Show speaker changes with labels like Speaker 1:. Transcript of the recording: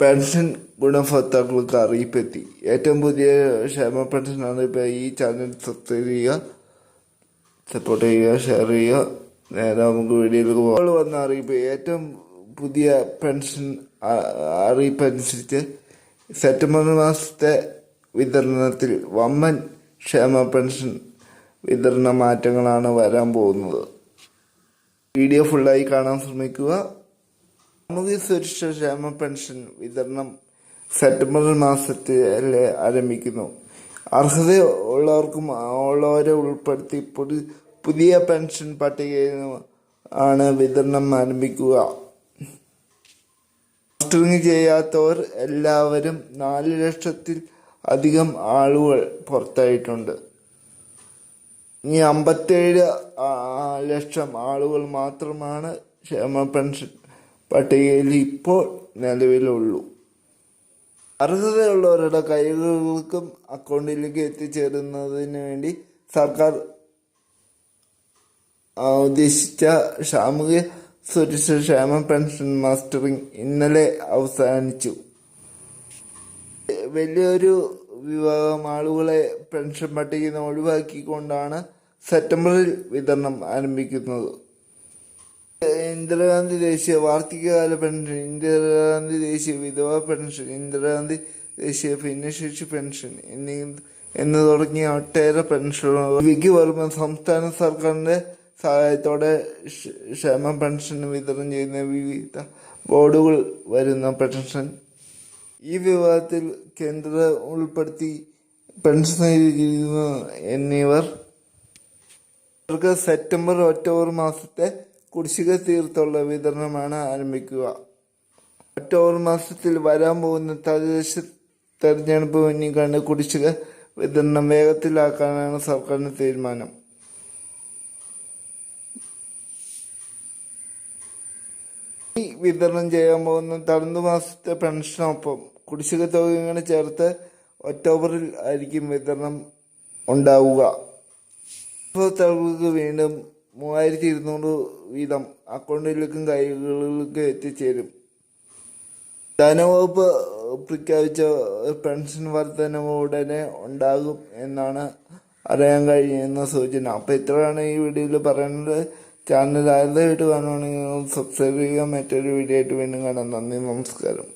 Speaker 1: Pension ഗുണഭോക്താക്കൾക്ക് അറിയിപ്പെത്തി. ഏറ്റവും പുതിയ ക്ഷേമ പെൻഷനാണ് ഇപ്പോൾ ഈ ചാനൽ സബ്സ്ക്രൈബ് ചെയ്യുക സപ്പോർട്ട് ചെയ്യുക ഷെയർ ചെയ്യുക. നേരെ നമുക്ക് വീഡിയോയിലേക്ക് പോകാം. വന്ന അറിയിപ്പ് ഏറ്റവും പുതിയ പെൻഷൻ ആ- അറിയിപ്പ് അനുസരിച്ച് സെപ്റ്റംബർ മാസത്തെ വിതരണത്തിൽ വമ്മൻ ക്ഷേമ പെൻഷൻ വിതരണ മാറ്റങ്ങളാണ് വരാൻ പോകുന്നത്. വീഡിയോ ഫുള്ളായി കാണാൻ ശ്രമിക്കുക. സാമൂഹ്യ സുരക്ഷ ക്ഷേമ പെൻഷൻ വിതരണം സെപ്റ്റംബർ മാസത്തിൽ ആരംഭിക്കുന്നു. അർഹത ഉള്ളവർക്കും ഉള്ളവരെ ഉൾപ്പെടുത്തി പുതി- പുതിയ പെൻഷൻ പട്ടികയിൽ ആണ് വിതരണം ആരംഭിക്കുക. മാസ്റ്ററിങ് ചെയ്യാത്തവർ എല്ലാവരും നാല് ലക്ഷത്തിൽ അധികം ആളുകൾ പുറത്തായിട്ടുണ്ട്. ഇനി അമ്പത്തേഴ് ലക്ഷം ആളുകൾ മാത്രമാണ് ക്ഷേമ പെൻഷൻ പട്ടികയിൽ ഇപ്പോൾ നിലവിലുള്ളൂ. അർഹതയുള്ളവരുടെ കൈകൾക്കും അക്കൗണ്ടിലേക്ക് എത്തിച്ചേരുന്നതിന് വേണ്ടി സർക്കാർ ഉദ്ദേശിച്ച സാമൂഹ്യ സുരക്ഷ ക്ഷേമ പെൻഷൻ മാസ്റ്ററിംഗ് ഇന്നലെ അവസാനിച്ചു. വലിയൊരു വിഭാഗം ആളുകളെ പെൻഷൻ പട്ടികയിൽ നിന്ന് ഒഴിവാക്കിക്കൊണ്ടാണ് സെപ്റ്റംബറിൽ വിതരണം ആരംഭിക്കുന്നത്. ഇന്ദിരാഗാന്ധി ദേശീയ വാർഷികകാല പെൻഷൻ ഇന്ദിരാഗാന്ധി ദേശീയ വിധവാ പെൻഷൻ ഇന്ദിരാഗാന്ധി ദേശീയ ഭിന്നശേഷി പെൻഷൻ എന്നീ എന്ന് തുടങ്ങിയ ഒട്ടേറെ പെൻഷനുകൾ. വിഗി വർമ്മ സംസ്ഥാന സർക്കാരിന്റെ സഹായത്തോടെ ക്ഷേമ പെൻഷൻ വിതരണം ചെയ്യുന്ന വിവിധ ബോർഡുകൾ വരുന്ന പെൻഷൻ. ഈ വിവാദത്തിൽ കേന്ദ്ര ഉൾപ്പെടുത്തി പെൻഷൻ എന്നിവർ. സെപ്റ്റംബർ ഒക്ടോബർ മാസത്തെ കുടിശ്ശിക തീർത്തുള്ള വിതരണമാണ് ആരംഭിക്കുക. ഒക്ടോബർ മാസത്തിൽ വരാൻ പോകുന്ന തദ്ദേശ തെരഞ്ഞെടുപ്പ് മുന്നിൽ കുടിശ്ശിക വിതരണം വേഗത്തിലാക്കാനാണ് സർക്കാരിന്റെ തീരുമാനം. വിതരണം ചെയ്യാൻ പോകുന്ന തടന്നു മാസത്തെ പെൻഷനൊപ്പം കുടിശ്ശിക തുകയും ചേർത്ത് ഒക്ടോബറിൽ ആയിരിക്കും വിതരണം ഉണ്ടാവുക. വീണ്ടും മൂവായിരത്തി ഇരുന്നൂറ് വീതം അക്കൗണ്ടിലേക്കും കൈകളിലേക്കും എത്തിച്ചേരും. ധനവകുപ്പ് പ്രഖ്യാപിച്ച പെൻഷൻ വർധനവ് ഉടനെ ഉണ്ടാകും എന്നാണ് അറിയാൻ കഴിയുന്ന സൂചന. അപ്പോൾ ഇത്രയാണ് ഈ വീഡിയോയിൽ പറയുന്നത്. ചാനൽ ആദ്യമായിട്ട് കാണുവാണെങ്കിൽ സബ്സ്ക്രൈബ് ചെയ്യുക. മറ്റൊരു വീഡിയോ ആയിട്ട് വീണ്ടും കാണാം. നന്ദി നമസ്കാരം.